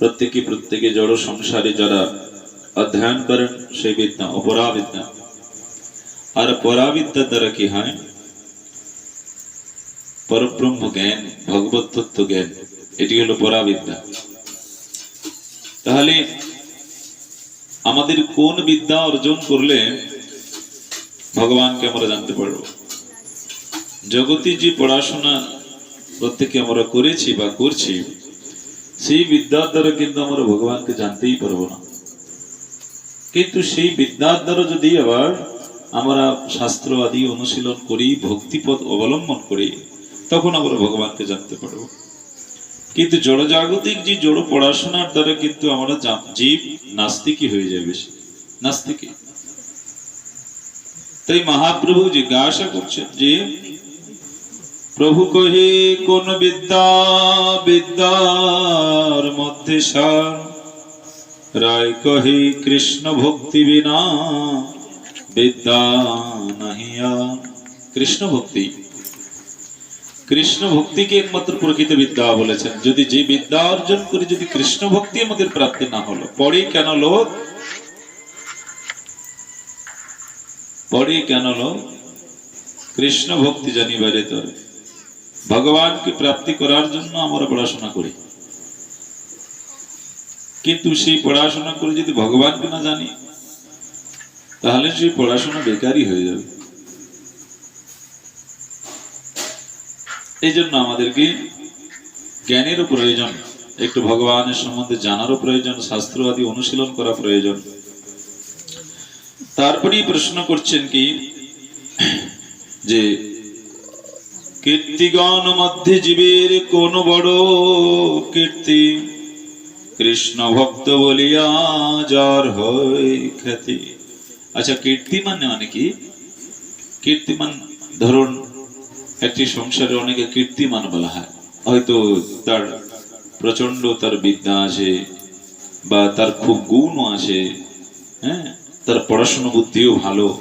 প্রত্যেকে প্রত্যেকে জড় সংসারে যারা অধ্যয়ন করেন সেই বিদ্যা অপরাবিদ্যা আর পরাবিদ্যার দ্বারা কি হয়? পরব্রহ্ম জ্ঞান, ভগবত জ্ঞান, এটি হলো পরাবিদ্যা। তাহলে আমাদের কোন বিদ্যা অর্জন করলে ভগবানকে আমরা জানতে পারব? জগতে যে পড়াশোনা প্রত্যেকে আমরা করেছি বা করছি সেই বিদ্যার দ্বারা কিন্তু আমরা ভগবানকে জানতেই পারব না কিন্তু সেই বিদ্যার দ্বারা যদি আবার আমরা শাস্ত্র আদি অনুশীলন করি ভক্তিপথ অবলম্বন করি তখন আমরা ভগবানকে জানতে পারব কিন্তু জড়জাগতিক যে জড় পড়াশোনার দ্বারা কিন্তু আমরা জীব নাস্তিকই হয়ে যায় বেশি নাস্তিকই তাই মহাপ্রভু জিজ্ঞাসা করছেন যে প্রভু কহে, কোন বিদ্যা, বিদ্যার মধ্যে সার? রায় কহে, কৃষ্ণ ভক্তি বিনা বিদ্যা নাহিয়া কৃষ্ণ ভক্তি। কৃষ্ণ ভক্তিকে একমাত্র প্রকৃত বিদ্যা বলেছেন। যদি যে বিদ্যা অর্জন করে, যদি কৃষ্ণ ভক্তি আমাদের প্রাপ্তি না হলো পরে কেন লোক? পরে কেন লোক? কৃষ্ণ ভক্তি জানিবারে তরে। ভগবানকে প্রাপ্তি করার জন্য আমরা পড়াশোনা করি। কিন্তু সেই পড়াশোনা করে যদি ভগবানকে না জানি, তাহলে সেই পড়াশোনা বেকারই হয়ে যাবে। এই জন্য আমাদেরকে জ্ঞানেরও প্রয়োজন, একটু ভগবানের সম্বন্ধে জানারও প্রয়োজন শাস্ত্র আদি অনুশীলন করা প্রয়োজন। তারপরেই প্রশ্ন করছেন কি, যে কীর্তিগণ মধ্যে জীবের কোন বড় কীর্তি। কৃষ্ণ ভক্ত বলিয়া যার হয় খ্যাতি। আচ্ছা কীর্তি মানে কি? কীর্তিমান ধরুন, একটি সংসারে অনেকে কীর্তিমান বলা হয়। হয়তো তার প্রচণ্ড তার বিদ্যা আছে বা তার খুব গুণও আছে হ্যাঁ? তার পড়াশোনা বুদ্ধিও ভালো।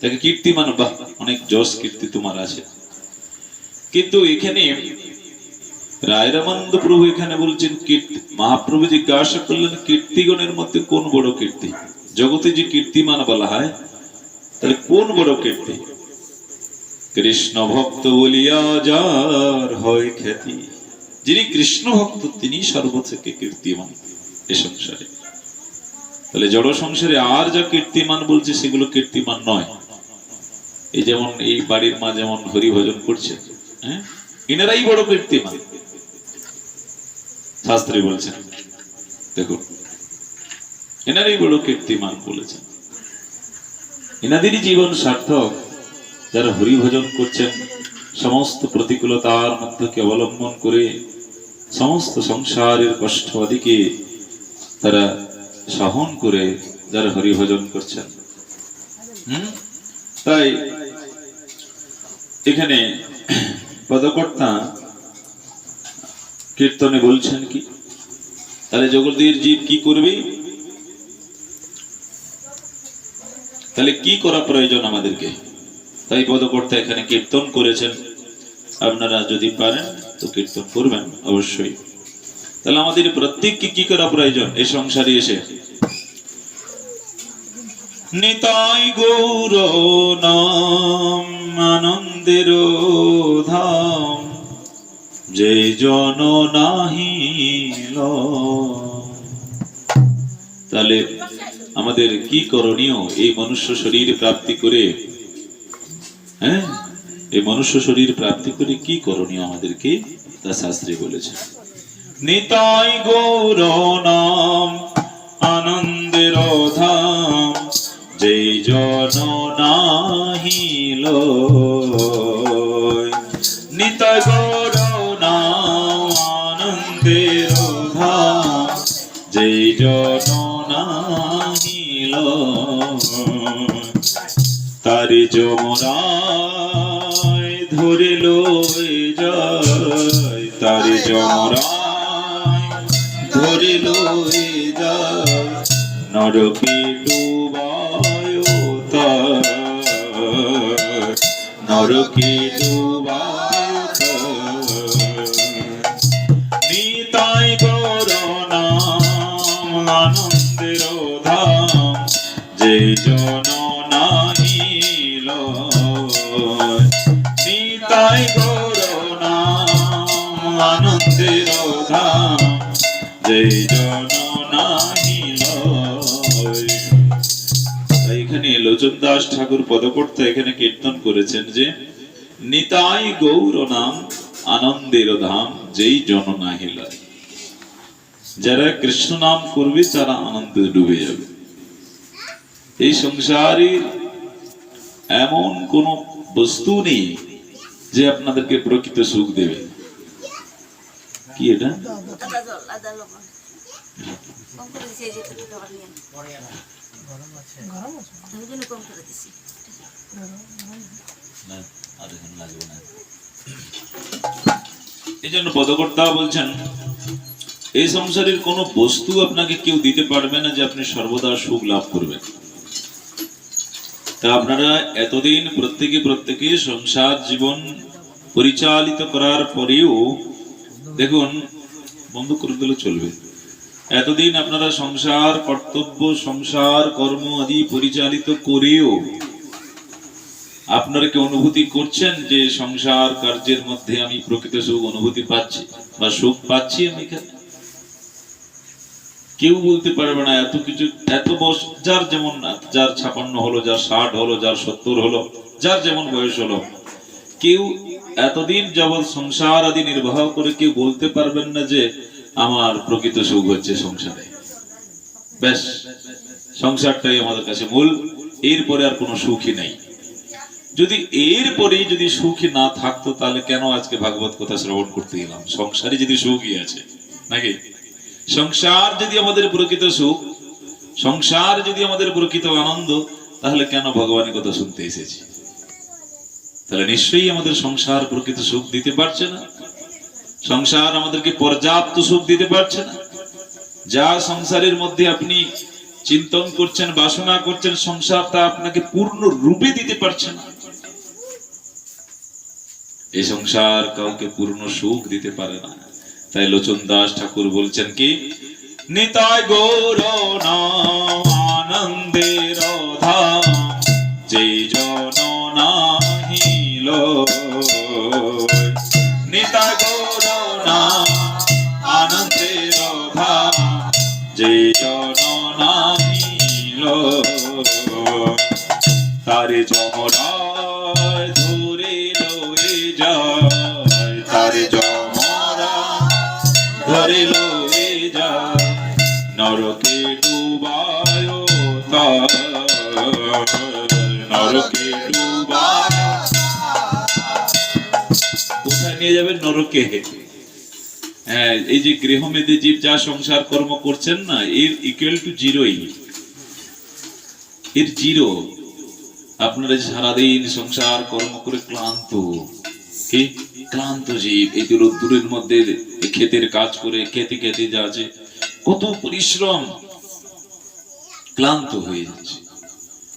তাকে কীর্তিমান বাহ, অনেক যশ কীর্তি তোমার আছে। কিন্তু এখানে রায়রামানন্দ প্রভু এখানে বলছেন, কীর্তি, মহাপ্রভু জিজ্ঞাসা করলেন, কীর্তিগণের মধ্যে কোন বড় কীর্তি? জগতে যে কীর্তিমান বলা হয়, তাহলে কোন বড় কীর্তি? কৃষ্ণ ভক্ত বলিয়া যার হয় খ্যাতি। যিনি কৃষ্ণ ভক্ত, তিনি সর্বথেকে কীর্তিমান এ সংসারে। তাহলে জড় সংসারে আর যা কীর্তিমান বলছে, সেগুলো কীর্তিমান নয়। এই যেমন এই বাড়ির মা যেমন হরিভজন করছে এনারাই বড় কীর্তিমান। শাস্ত্রী বলছেন, দেখুন এনারাই বড় কীর্তিমান বলেছেন। এনাদেরই জীবন সার্থক, যারা হরি ভজন করছেন, সমস্ত প্রতিকূলতার মধ্যকে অবলম্বন করে সমস্ত সংসারের কষ্ট আদিকে তারা সহন করে যারা হরি ভজন করছেন? তাই এখানে পদকর্তা কীর্তনে বলছেন কি? তাহলে জগতের জীব কি করবে? তাহলে কি করা প্রয়োজন আমাদেরকে? তাই পদকর্তা এখানে কীর্তন করেছেন। আপনারা যদি পারেন, তো কীর্তন করবেন অবশ্যই। তাহলে আমাদের প্রত্যেককে কি করা প্রয়োজন এই সংসারে এসে? নিতাই গৌর নাম আনন্দের ধাম যে জন নাহিল তাহলে আমাদের কি করণীয় এই মনুষ্য শরীর প্রাপ্তি করে? হ্যাঁ? এই মনুষ্য শরীর প্রাপ্তি করে কি করণীয় আমাদেরকে? তা শাস্ত্রী বলেছে। নিতাই গৌর নাম, আনন্দের ধাম যেই জন নাহিল যেই জন নাহিল তারি যমরায় ধরিল যায় তারি নরকে ডুবায় নরকে ডুবায় তাই আনন্দের ধাম ঠাকুর পদকর্তা এখানে কীর্তন করেছেন যে, নিতাই গৌর নাম, আনন্দের ধাম, যেই জন যারা কৃষ্ণ নাম করবে, তারা আনন্দে ডুবে যাবে। এই সংসারের এমন কোন বস্তু নেই যে আপনাদেরকে প্রকৃত সুখ দেবে। কি এটা? এই জন্য পদকর্তা বলছেন, এই সংসারের কোনো বস্তু আপনাকে কেউ দিতে পারবে না যে আপনি সর্বদা সুখ লাভ করবেন। আপনারা এতদিন প্রত্যেকে প্রত্যেকে সংসার জীবন পরিচালিত করার পরেও দেখুন, বন্ধ করে দিলে চলবে। এতদিন আপনারা সংসার, কর্তব্য, সংসার, কর্ম আদি পরিচালিত করেও আপনারা কি অনুভূতি করছেন যে সংসার কার্যের মধ্যে আমি প্রকৃত সুখ অনুভূতি পাচ্ছি বা সুখ পাচ্ছি আমি এখানে? কেউ বলতে পারবে না, এত কিছু, এত বয়স, যার যেমন যার ছাপান্ন হলো, যার ষাট হলো, যার সত্তর হলো, যার যেমন বয়স হলো, কেউ এতদিন যাবৎ সংসার আদি নির্বাহ করে কেউ বলতে পারবেন না যে, আমার প্রকৃত সুখ হচ্ছে সংসারে। ব্যাস, সংসারটাই আমাদের কাছে মূল, এরপরে আর কোনো সুখই নাই। যদি এরপরে যদি সুখী না থাকতো, তাহলে কেন আজকে ভাগবত কথা শ্রবণ করতে গেলাম? সংসারে যদি সুখই আছে, নাকি? সংসার যদি আমাদের প্রকৃত সুখ, সংসার যদি আমাদের প্রকৃত আনন্দ, তাহলে কেন ভগবানের কথা শুনতে এসেছি? তাহলে নিশ্চয়ই আমাদের সংসার প্রকৃত সুখ দিতে পারছে না। সংসার আমাদেরকে পর্যাপ্ত সুখ দিতে পারছে না। যা সংসারের মধ্যে আপনি চিন্তন করছেন, বাসনা করছেন, সংসার তা আপনাকে পূর্ণ রূপে দিতে পারছে না। এই সংসার কাউকে পূর্ণ সুখ দিতে পারে না। তাই লোচন দাস ঠাকুর বলছেন কি নিতাই গৌর নাম আনন্দের ধাম যে জন নাহি লয়। নিতাই গৌর নাম আনন্দের ধাম যে জন নাহি লয়। তারে যমরায় নরকে কোথায় নিয়ে যাবেন নরকে? হ্যাঁ এই যে গৃহমেধে জীব যা সংসার কর্ম করছেন না, এর ইকুয়াল টু জিরোই এর জিরো আপনারা সারাদিন সংসার কর্ম করে ক্লান্ত, কি? ক্লান্ত জীব, এই যে রোদ্দুরের মধ্যে ক্ষেতের কাজ করে, খেতে খেতে কত পরিশ্রম। ক্লান্ত হয়ে যাচ্ছে।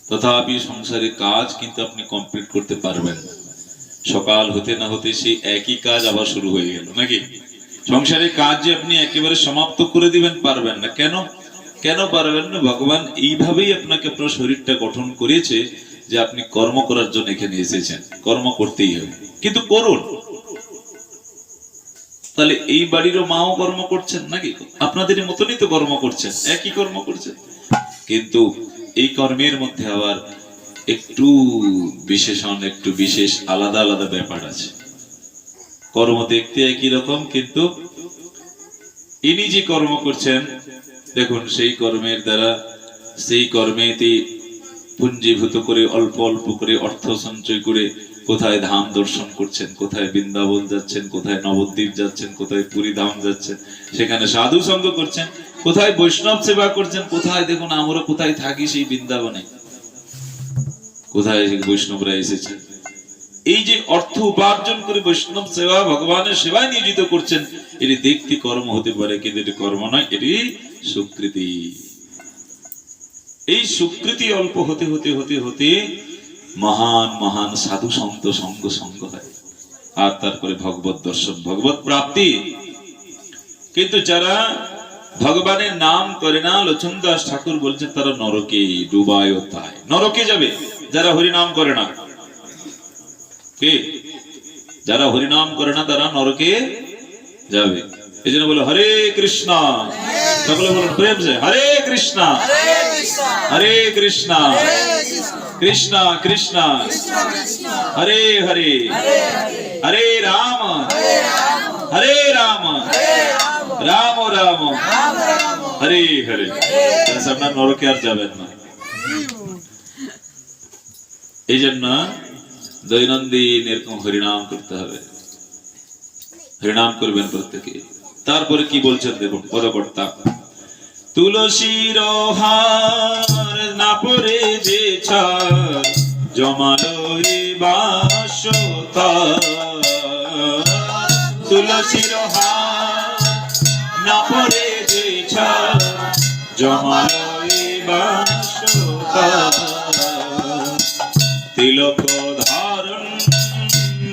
তথাপি সংসারের কাজ কিন্তু আপনি কমপ্লিট করতে পারবেন। সকাল হতে না হতে সেই একই কাজ আবার শুরু হয়ে গেল, নাকি? সংসারের কাজ যে আপনি একেবারে সমাপ্ত করে দিবেন পারবেন না। কেন? কেন পারবেন না? ভগবান এইভাবেই আপনাকে আপনার শরীরটা গঠন করেছে যে আপনি কর্ম করার জন্য এখানে এসেছেন। কর্ম করতেই হবে। কিন্তু করুন। তাহলে এই বাড়িরও মাও কর্ম করছেন নাকি? আপনাদের মতনই তো কর্ম করছেন। একই কর্ম করছেন। কিন্তু এই কর্মের মধ্যে আবার একটু বিশেষণ, একটু বিশেষ, আলাদা আলাদা ব্যাপার আছে। কর্ম দেখতে একই রকম, কিন্তু ইনি যে কর্ম করছেন, দেখুন, সেই কর্মের দ্বারা, সেই কর্মেতে পুঞ্জীভূত করে, অল্প অল্প করে অর্থ সঞ্চয় করে কোথায় ধাম দর্শন করছেন, কোথায় বৃন্দাবন যাচ্ছেন, কোথায় নবদ্বীপ যাচ্ছেন, কোথায় পুরী ধাম যাচ্ছেন, সেখানে সাধু সঙ্গ করছেন কোথায় বৈষ্ণব সেবা করছেন, কোথায় দেখুন আমরা কোথায় থাকি সেই বৃন্দাবনে। কোথায় বৈষ্ণবরা এসেছেন এই যে অর্থ উপার্জন করে বৈষ্ণব সেবা ভগবানের সেবায় নিয়োজিত করছেন, এটি দেখতে কর্ম হতে পারে, কিন্তু এটি কর্ম নয়, এটি সুকৃতি। এই সুকৃতি অল্প হতে হতে হতে হতে মহান মহান সাধু সন্ত, সঙ্গ সঙ্গ হয়। আর তারপরে ভগবত দর্শন, ভগবত প্রাপ্তি। কিন্তু যারা ভগবানের নাম করে না, লোচন দাস ঠাকুর বলছেন তারা নরকে, ডুবায় তাই। নরকে যাবে, যারা হরি নাম করে না। কে? যারা হরিনাম করে না, তারা নরকে যাবে। এই জন্য বলো, হরে কৃষ্ণ। সকলে বলুন, প্রেম সে হরে কৃষ্ণ। হরে কৃষ্ণ। কৃষ্ণ কৃষ্ণ। হরে হরে। হরে রাম। হরে রাম। রাম রাম। হরে হরে। আপনার নরকে আর যাবেন না। এই জন্য দৈনন্দিন এরকম হরিনাম করতে হবে। হরিনাম করবেন প্রত্যেকে। তারপরে কি বলছেন দেখুন পরবর্তা তুলসীর হার না পরে যে ছার জমালো বাসতা তুলসীর হার না পরে যে ছার জমালো এ বাসতা তিলক ধারণ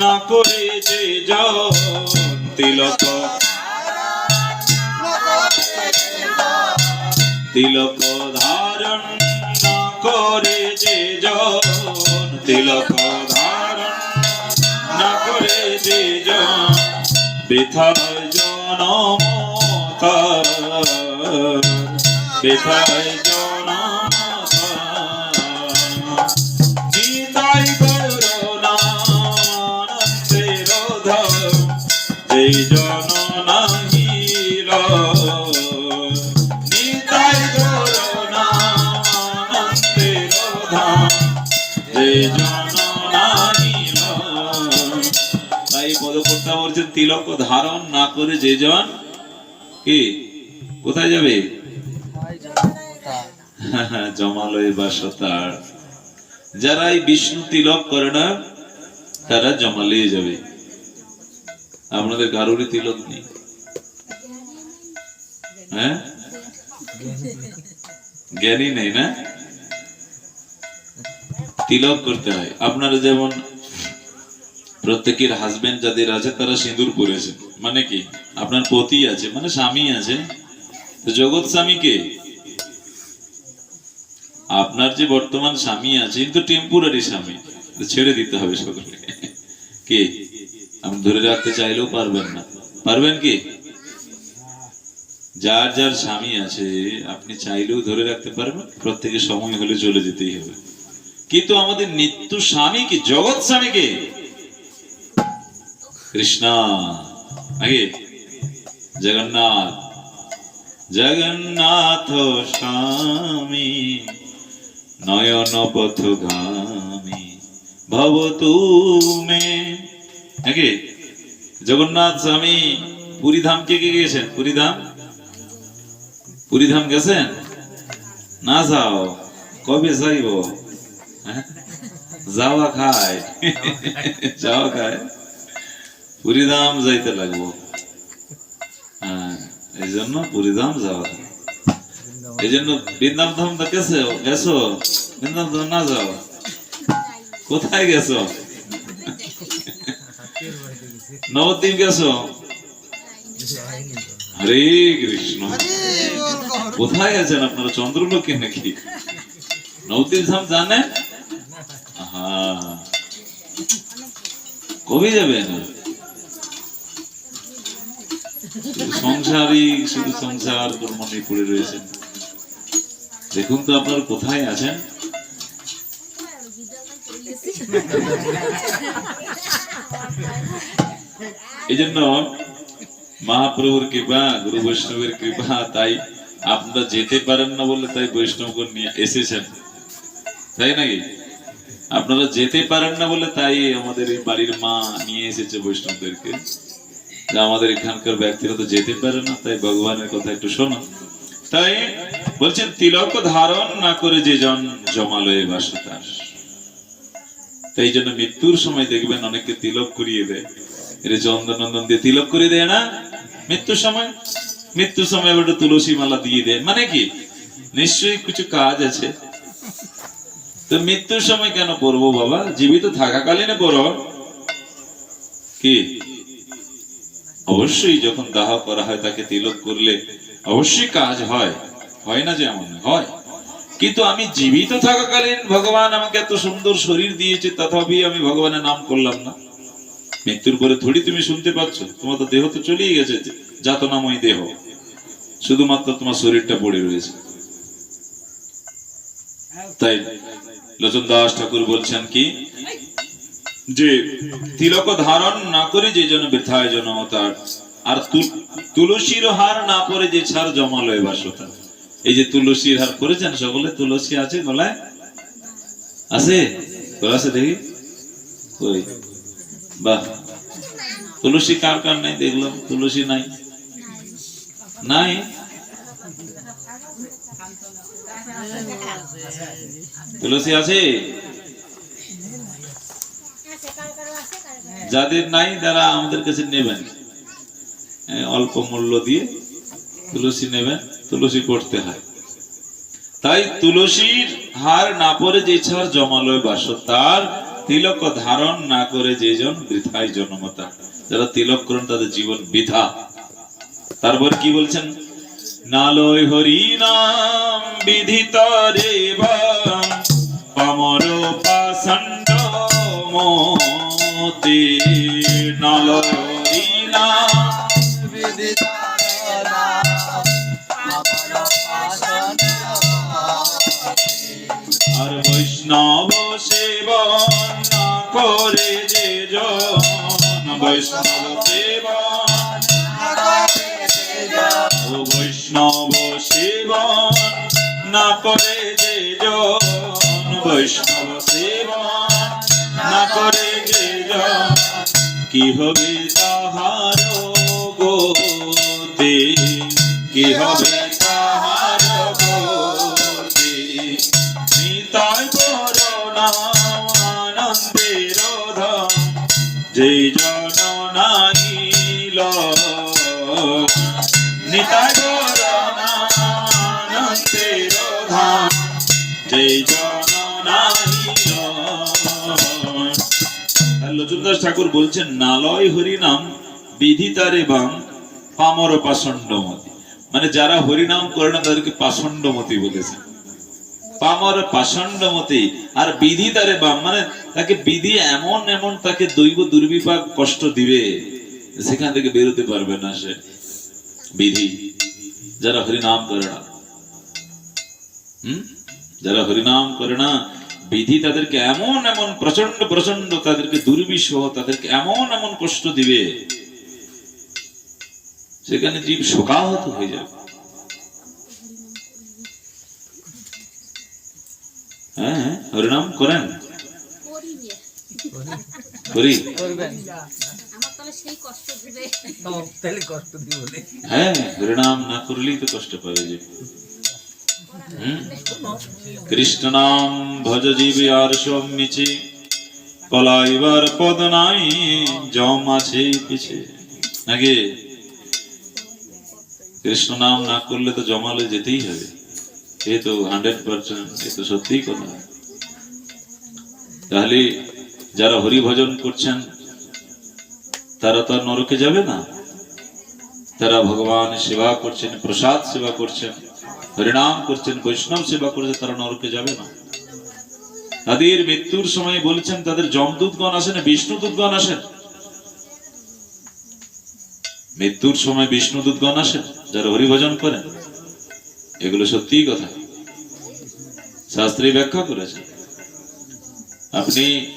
না করে যে জন তিলক তিলক ধারণ না করে যে জন তিলক ধারণ না করে যে জন বৃথায় জনম বৃথায় তার। নিতাই করুণানন্দের ধর, যেই জন নাহিল। নিতাই করুণানন্দের ধর, যেই জন। তাই পদকর্তা বলছেন তিলক ধারণ না করে যে জন কি? কোথায় যাবে? জমালয় বাসতার। যারা এই বিষ্ণু তিলক করে না, তারা জমালিয়ে যাবে। আপনাদের কারোরই তিলক নেই। হ্যাঁ? জ্ঞানী নেই না? তিলক করতে হয়। আপনারা যেমন প্রত্যেকের হাজবেন্ড যাদের আছে, তারা সিঁদুর পরেছে। মানে কি? আপনার পতি আছে মানে স্বামী আছে। জগৎ স্বামী কে? আপনার যে বর্তমান স্বামী আছে, কিন্তু টেম্পোরারি স্বামী। ছেড়ে দিতে হবে সকলকে। কে? আপনি ধরে রাখতে চাইলেও পারবেন না। পারবেন কি? যার যার স্বামী আছে, আপনি চাইলেও ধরে রাখতে পারবেন। প্রত্যেকের সময় হলে চলে যেতেই হবে। কিন্তু আমাদের নিত্য স্বামী কি? জগৎ স্বামী কে? কৃষ্ণ আগে জগন্নাথ। জগন্নাথ স্বামী নয়ন পথগামী ভব তুমে। নাকি? জগন্নাথ স্বামী পুরী ধাম কে কে গেছেন? পুরী ধাম পুরী ধাম গেছেন? না যাও কবে যাইব? হ্যাঁ? যাওয়া খায়। যাওয়া খায়। পুরীধাম যাইতে লাগবো হ্যাঁ এই জন্য পুরীধাম যাওয়া এই জন্য বৃন্দাবন ধাম তো গেছো গেছো বৃন্দাবন ধাম না যাও কোথায় গেছো নবদ্বীপ গেছো হরে কৃষ্ণ কোথায় আছেন আপনারা চন্দ্রলোকে নাকি নবদ্বীপ ধাম জানেন হ্যাঁ কবে যাবেন সংসারই শুধু সংসার কর্ম নিয়ে পড়ে রয়েছেন। দেখুন তো আপনার কোথায় আছেন? এই জন্য মহাপ্রভুর কৃপা, গুরু বৈষ্ণবের কৃপা, তাই আপনারা যেতে পারেন না বলে তাই বৈষ্ণবগণ নিয়ে এসেছেন। তাই নাকি? আপনারা যেতে পারেন না বলে তাই আমাদের এই বাড়ির মা নিয়ে এসেছে বৈষ্ণবদেরকে। আমাদের এখানকার ব্যক্তিরা তো যেতে পারে না, তাই ভগবানের কথা একটু শোনো। তাই বলছেন, তিলক ধারণ না করে যে জন জমালয়ে বাসতার তাই জন্য মৃত্যুর সময় দেখবেন অনেকে তিলক করিয়ে দেয়। এটা চন্দন নন্দন দিয়ে তিলক করে দেয় না? মৃত্যুর সময়? মৃত্যুর সময় আবার তুলসী মালা দিয়ে দেয়। মানে কি? নিশ্চয়ই কিছু কাজ আছে। তো মৃত্যুর সময় কেন পড়ব বাবা? জীবিত থাকাকালীন পড়ো কি? অবশ্যই যখন দাহ করা হয়, তাকে তিলক করলে অবশ্যই কাজ হয়। হয় না যে এমন হয়। কিন্তু আমি জীবিত থাকাকালীন ভগবান আমাকে এত সুন্দর শরীর দিয়েছে, তথাপি আমি ভগবানের নাম করলাম না। মৃত্যুর পরে থোড়ি তুমি শুনতে পাচ্ছ? তোমার তো দেহ তো চলেই গেছে যাতনাময় দেহ। শুধুমাত্র তোমার শরীরটা পড়ে রয়েছে। তাই লোচন দাস ঠাকুর বলছেন কি যে তিলক ধারণ না করে যে জন বৃথায় জন্ম তার। আর তুলসীর হার না পরে যে ছাড় জমালয় বাসতা। এই যে তুলসীর হার করেছেন সকলে, তুলসী আছে গলায়? আছে? আছে দেখি। কই? বাহ। তুলসী কার কার নাই দেখলাম? তুলসী নাই। নাই? তুলসী আছে? যাদের নাই তারা আমাদের কাছে নেবেন। হ্যাঁ, অল্প মূল্য দিয়ে তুলসী নেবেন তুলসী করতে হয়। তাই তুলসীর হার না পরে যে ছাড় জমালয় বাস তার তিলক ধারণ না করে যে জন বৃথায় জন্মতা। যারা তিলক করেন তাদের জীবন বৃথা। তারপর কি বলছেন? নালয় হরি নাম বিধিত রে মতে যেই জন নাইল নিতাই করুণা আনন্দের ধাম যেই জন নাইল ঠাকুর বলছেন, নালয় হরিনাম বিধিতারে বাম পামর পাষণ্ডমতি। মানে যারা হরিনাম করে না, তাদেরকে পাষণ্ডমতি বলেছেন। পামর পাষণ্ডমতি আর বিধি তারে বাম মানে তাকে বিধি এমন এমন তাকে দৈব দুর্বিপাক কষ্ট দিবে, সেখান থেকে বেরোতে পারবে না সে বিধি। যারা হরিনাম করে না, হুম? যারা হরিনাম করে না, বিধি তাদেরকে এমন এমন প্রচণ্ড প্রচণ্ড তাদেরকে দুর্বিষহ, তাদেরকে এমন এমন কষ্ট দিবে, সেখানে জীব শোকাহত হয়ে যাবে। হ্যাঁ হ্যাঁ, হরিনাম করেন? করি নিয়ে। করি করবেন। আমার তাহলে সেই কষ্ট দিবে। তো তাহলে কষ্ট দিই বলে হ্যাঁ হরিনাম না করলেই তো কষ্ট পাবে যে হুম? কৃষ্ণ নাম ভজ জীবে আর সব মিছে পলাইবার পদ নাই জম আছে পিছে। নাকি? কৃষ্ণ নাম না করলে তো জমালে যেতেই হবে। এ তো হান্ড্রেড পার্সেন্ট এ তো সত্যিই কথা। তাহলে যারা হরি ভজন করছেন, তারা তো নরকে যাবে না। তারা ভগবান সেবা করছেন, প্রসাদ সেবা করছেন, হরিনাম করছেন, বৈষ্ণব সেবা করছেন তারা নরকে যাবে না। তাদের মৃত্যুর সময় বলছেন, তাদের যমদূতগণ আসেন, বিষ্ণুদূতগণ আসেন। মৃত্যুর সময় বিষ্ণুদূতগণ আসেন, যারা হরিভজন করেন। এগুলো সত্যিই কথা। শাস্ত্রী ব্যাখ্যা করেছেন। আপনি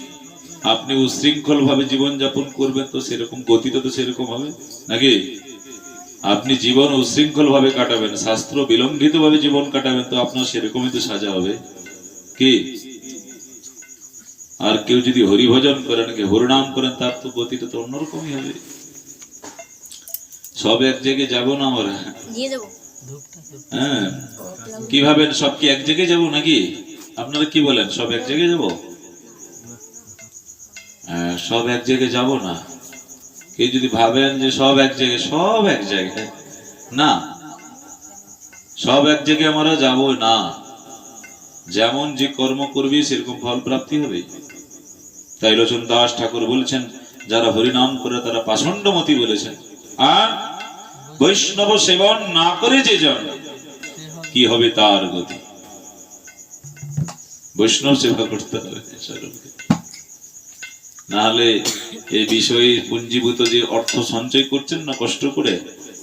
আপনি উশৃঙ্খল ভাবে জীবন যাপন করবেন তো সেরকম গতিটা তো সেরকম হবে? নাকি? আপনি জীবন উশৃঙ্খল ভাবে কাটাবেন, শাস্ত্র বিলম্বিত ভাবে জীবন কাটাবেন তো আপনার সেরকমই তো সাজা হবে? কি? আর কেউ যদি হরিভজন করেন কি হরিনাম করেন, তার তো গতিটা তো অন্যরকমই হবে। সব এক জায়গায় যাব না আমরা? হ্যাঁ। কি ভাবেন সব কি এক জায়গায় যাব নাকি? আপনারা কি বলেন সব এক জায়গায় যাব? হ্যাঁ, সব এক জায়গায় যাব না। কেউ যদি ভাবেন যে সব এক জায়গায় সব এক জায়গায়। না সব এক জায়গায় আমরা যাব না। যেমন যে কর্ম করবি সেরকম ফল প্রাপ্তি হবে। তাই লোচন দাস ঠাকুর বলছেন যারা হরিনাম করে তারা পাষণ্ডমতি বলেছেন। আর বৈষ্ণব সেবন না করে যে জন কি হবে তার গতি? বৈষ্ণব সেবা করতে হবে স্বরূপকে। নাহলে এই বিষয়ে পুঞ্জীভূত যে অর্থ সঞ্চয় করছেন না কষ্ট করে,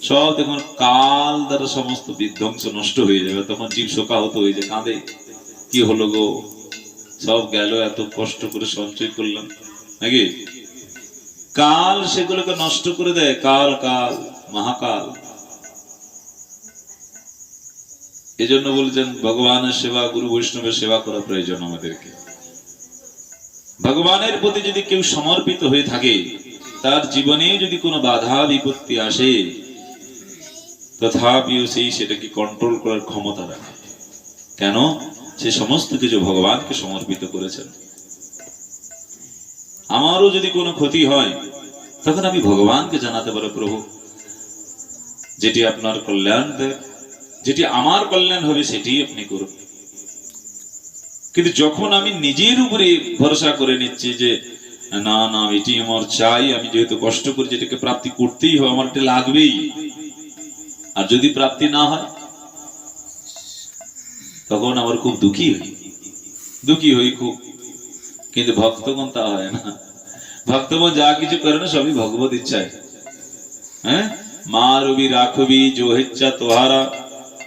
সব দেখুন কাল দ্বারা সমস্ত বিধ্বংস নষ্ট হয়ে যাবে। তখন জীব শোকাহত হয়ে যায়, কাঁদে। কি হলো গো? সব গেল, এত কষ্ট করে সঞ্চয় করলাম। নাকি? কাল সেগুলোকে নষ্ট করে দেয়। কাল কাল, মহাকাল। এজন্য বলছেন, ভগবানের সেবা, গুরু বৈষ্ণবের সেবা করা প্রয়োজন আমাদেরকে। ভগবানের প্রতি যদি কেউ সমর্পিত হয়ে থাকে, তার জীবনে যদি কোনো বাধা, বিপত্তি আসে, তথাপিও সেই সেটাকে কন্ট্রোল করার ক্ষমতা রাখে। কেন? সে সমস্ত কিছু ভগবানকে সমর্পিত করেছেন। আমারও যদি কোনো ক্ষতি হয়, তখন আমি ভগবানকে জানাতে পারো, প্রভু, যেটি আপনার কল্যাণ দেয় যেটি আমার কল্যাণ হবে সেটি আপনি করবেন কিন্তু যখন আমি নিজের উপরে ভরসা করে নিচ্ছি যে, না না এটি আমার চাই, আমি যেহেতু কষ্ট করি, যেটাকে প্রাপ্তি করতেই হবে, আমার এটা লাগবেই। আর যদি প্রাপ্তি না হয়, তখন আমার খুব দুঃখী হই। দুঃখী হই খুব। কিন্তু ভক্তগণ তা হয় না। ভক্তগণ যা কিছু করে না, সবই ভগবত ইচ্ছায়। হ্যাঁ? মা রবি রাখবি, জোহেচ্ছা তোহারা।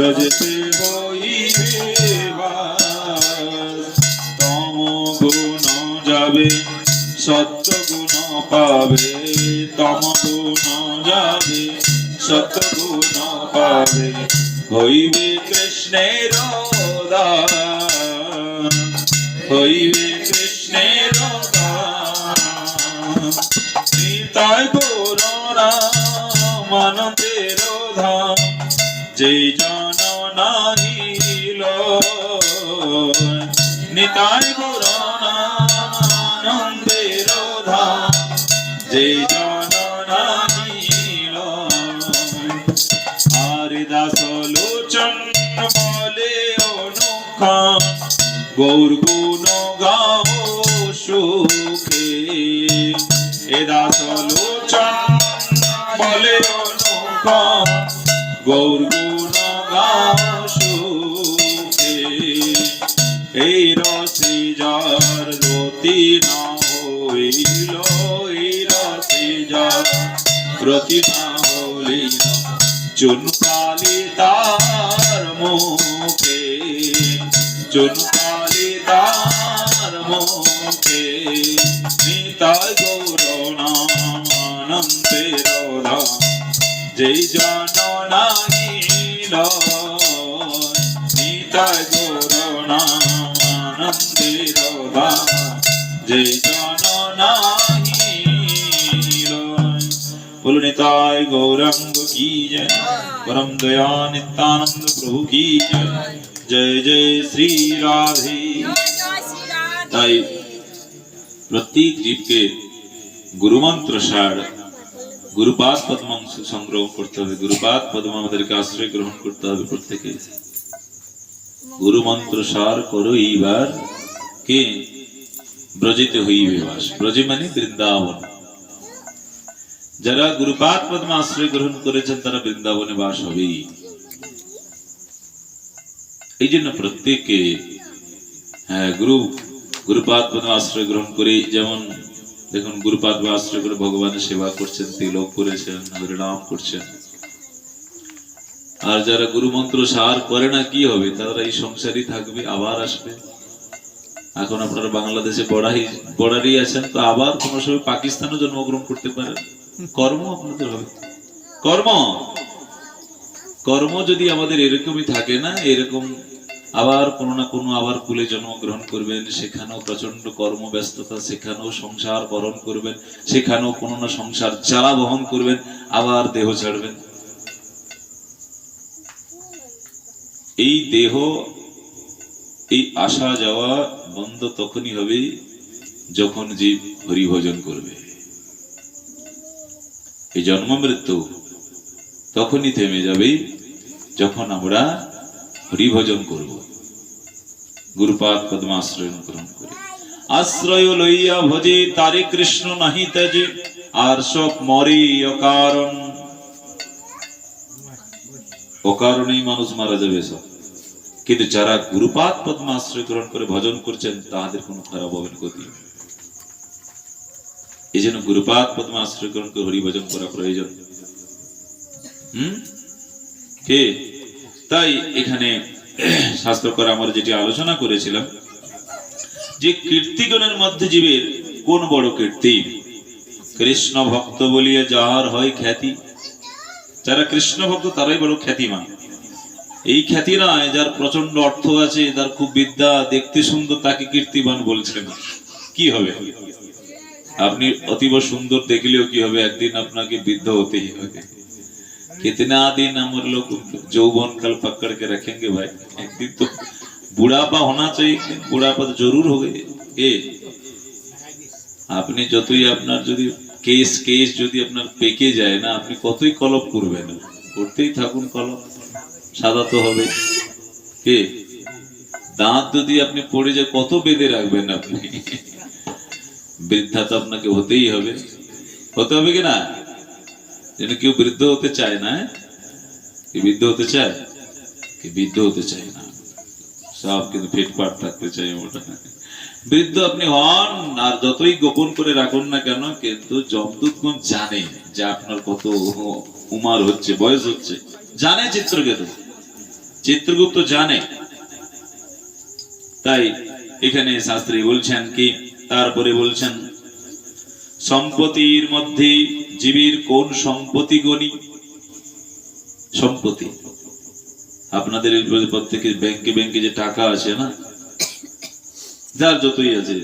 ব্রজতে হইবে তম গুণ যাবে, সত্য পাবে। তম গুণ যাবে, সত্য গুণ পাবে। হইবে কৃষ্ণের হইবে কৃষ্ণের নিতাই করোনা মানবের ধাম। যে নাহিল নিতাই করোনা আনন্দের ধাম যে জন নাহিল আরে দাস লোচন বলে অনুখান গৌর গুণ গাও সুখে। এ দাস লোচন বলে অনুখান গৌর গুণ সুখে এই রসি যার রতি না হইল, এই রসি যার রতি না হইল চুনকালি তার মুখে চুনকালি তার মুখে নাহিল गीता जय गौरंग की जय परम दया नित्यानंद प्रभु की जय जय जय श्री राधे। ताई प्रत्येक जीव के गुरुमंत्र शाड़ গুরুপাদ পদ্মাংশ সংগ্রহ করতে হবে। গুরুপাদ পদ্ম আমাদেরকে আশ্রয় গ্রহণ করতে হবে প্রত্যেকে গুরুমন্ত্র সার করো এইবার। কে? ব্রজিতে হইবে বাস। ব্রজে মানে বৃন্দাবন। যারা গুরুপাদ পদ্ম আশ্রয় গ্রহণ করেছেন, তারা বৃন্দাবনে বাস হবেই। এই জন্য প্রত্যেককে হ্যাঁ গুরু গুরুপাদ পদ্ম আশ্রয় গ্রহণ করে যেমন দেখুন, গুরুপাদ আশ্রয় করে ভগবানের সেবা করছেন, তিলক করেছেন, হরিনাম করছেন। আর যারা গুরু মন্ত্র সার করে না, কি হবে? তারা এই সংসারই থাকবে, আবার আসবে। এখন আপনারা বাংলাদেশে বড়াই বর্ডারই আছেন, তো আবার কোনো সময় পাকিস্তানও জন্মগ্রহণ করতে পারেন। কর্ম আপনাদের হবে। কর্ম! কর্ম যদি আমাদের এরকমই থাকে না, এরকম আবার কোনো না কোনো আবার কুলে জন্মগ্রহণ করবেন, সেখানেও প্রচণ্ড কর্মব্যস্ততা, সেখানেও সংসার বরণ করবেন, সেখানেও কোনো না সংসার জ্বালা বহন করবেন, আবার দেহ ছাড়বেন এই দেহ, এই আসা যাওয়া বন্ধ তখনই হবে যখন জীব হরিভজন করবে। এই জন্ম মৃত্যু তখনই থেমে যাবে যখন আমরা হরিভজন করব। গুরুপাদ পদ্মাশ্রয় গ্রহণ করে। আশ্রয় লইয়া ভজে, তারে কৃষ্ণ নাহি তেজে আর সব মরে অকারণ। অকারণেই মানুষ মারা যাবে সব। কিন্তু যারা গুরুপাদ পদ্মাশ্রয় গ্রহণ করে ভজন করছেন, তাহাদের কোনো খারাপ হবে গতি এই জন্য গুরুপাদ পদ্মাশ্রয় গ্রহণ করে হরিভজন করা প্রয়োজন। হুম? কে? তাই এখানে শাস্ত্রকর আমরা যেটি আলোচনা করেছিলাম, যে কীর্তিগণের মধ্যে জীবের কোন বড় কীর্তি? কৃষ্ণ ভক্ত বলিয়া যাহার হয় খ্যাতি, যারা কৃষ্ণ ভক্ত তারাই বড় খ্যাতিমান। এই খ্যাতি নয় যার প্রচণ্ড অর্থ আছে তার খুব বিদ্যা, দেখতে সুন্দর, তাকে কীর্তিমান বলছেন কি হবে? আপনি অতীব সুন্দর দেখলেও কি হবে? একদিন আপনাকে বৃদ্ধ হতেই হবে। कितना दिन हम लोग जौवन कल पकड़ के रखेंगे भाई एक दिन तो बुढ़ापा होना चाहिए एक दिन बुढ़ापा तो जरूर हो गई এ আপনি যতই আপনার যদি কেস কেস যদি আপনার পেকে যায় না আপনি কতই কলপ করবেন করতেই থাকুন কলপ সাদা তো হবে কে দাঁত যদি আপনি পড়ে যায় কত বেঁধে রাখবেন আপনি বৃদ্ধা তো আপনাকে হতেই হবে হতে হবে কি না যেন কেউ বৃদ্ধ হতে চায় না হ্যাঁ? কি বৃদ্ধ হতে চায়? কি বৃদ্ধ হতে চায় না। সব কিন্তু ফিটফাট থাকতে চাই ওটা। বৃদ্ধ আপনি হন, আর যতই গোপন করে রাখুন না কেন, কিন্তু যমদূতগণ জানে যে আপনার কত উমার হচ্ছে, বয়স হচ্ছে, জানে চিত্রকেতু। চিত্রগুপ্ত জানে। তাই এখানে শাস্ত্রী বলছেন কি, তারপরে বলছেন, সম্পত্তির মধ্যে জীবের কোন সম্পত্তি গণি? সম্পত্তি। আপনাদের প্রত্যেকে ব্যাংকে ব্যাংকে যে টাকা আছে না? যার যতই আছে।